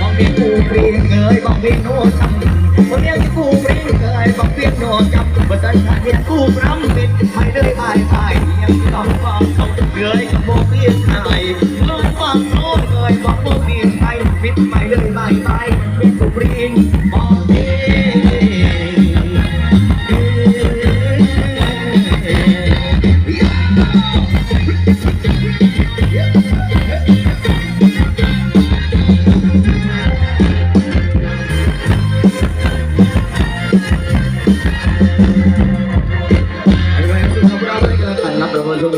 บอกเพียงกูเปรียงเงยบอกเพียงโน้ทำบอกเพียงกูเปรียงเงยบอกเพียงโน้จำว่าสัญชาเพียงกูรำปิดไม่ได้ตายตายยังต้องฟังเขาเงยกับบอกเพียงไทยเลยฟังโน้เงยบอกบอกเพียงไทยปิดไม่เลยตายตายเพียงกูเปรียงบอก ด้วยกันนะครับรางวัลช่วง